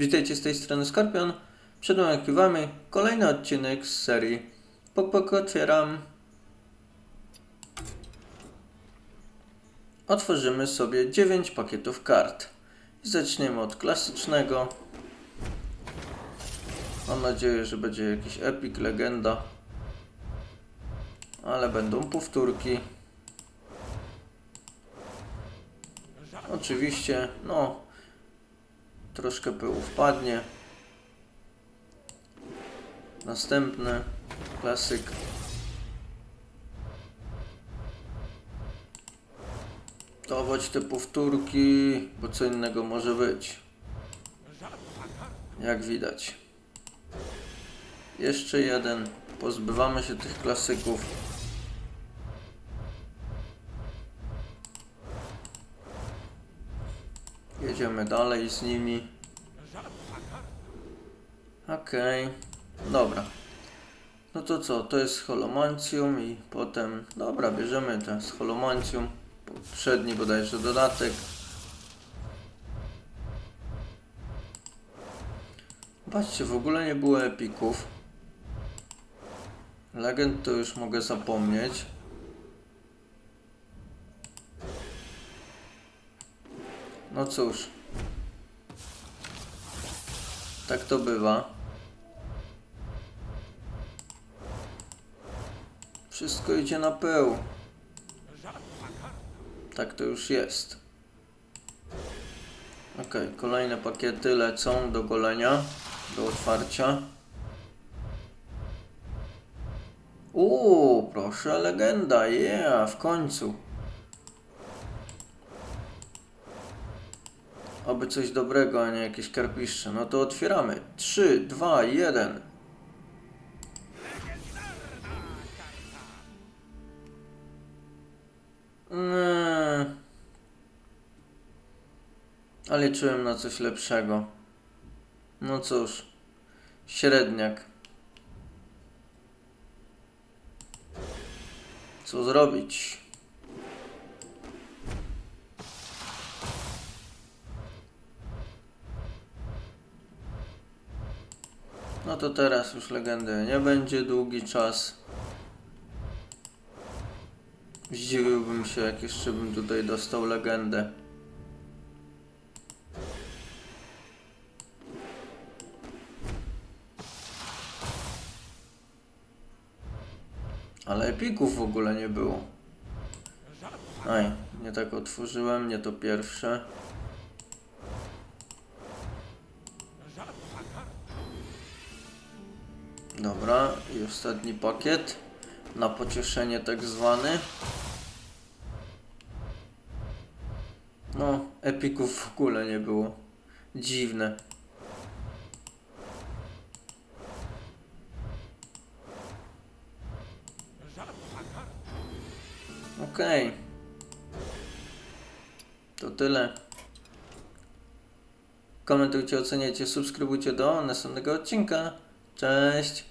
Witajcie z tej strony Skorpion. Przed nagrywamy kolejny odcinek z serii Pok Pok otwieram. Otworzymy sobie 9 pakietów kart. Zaczniemy od klasycznego. Mam nadzieję, że będzie jakiś epic, legenda. Ale będą powtórki. Oczywiście, no, troszkę pyłu wpadnie. Następny klasyk. Dawać te powtórki, bo co innego może być. Jak widać. Jeszcze jeden. Pozbywamy się tych klasyków. Jedziemy dalej z nimi. Okej, dobra. No to co, to jest holomancjum i potem, dobra, bierzemy ten z holomancjum. Poprzedni bodajże dodatek. Patrzcie, w ogóle nie było epików. Legend to już mogę zapomnieć. No cóż. Tak to bywa. Wszystko idzie na pył. Tak to już jest. Ok, kolejne pakiety lecą do golenia, do otwarcia. Uuu, proszę, legenda, yeah, w końcu. Oby coś dobrego, a nie jakieś karpiszcze. No to otwieramy. 3, 2, 1. Nie. A liczyłem na coś lepszego. No cóż. Średniak. Co zrobić? No to teraz już legendy nie będzie długi czas. Zdziwiłbym się, jak jeszcze bym tutaj dostał legendę. Ale epików w ogóle nie było. Aj, nie tak otworzyłem, nie to pierwsze. Dobra, i ostatni pakiet. Na pocieszenie tak zwany. No, epików w ogóle nie było. Dziwne. Okej. To tyle. Komentujcie, oceniajcie, subskrybujcie do następnego odcinka. Cześć!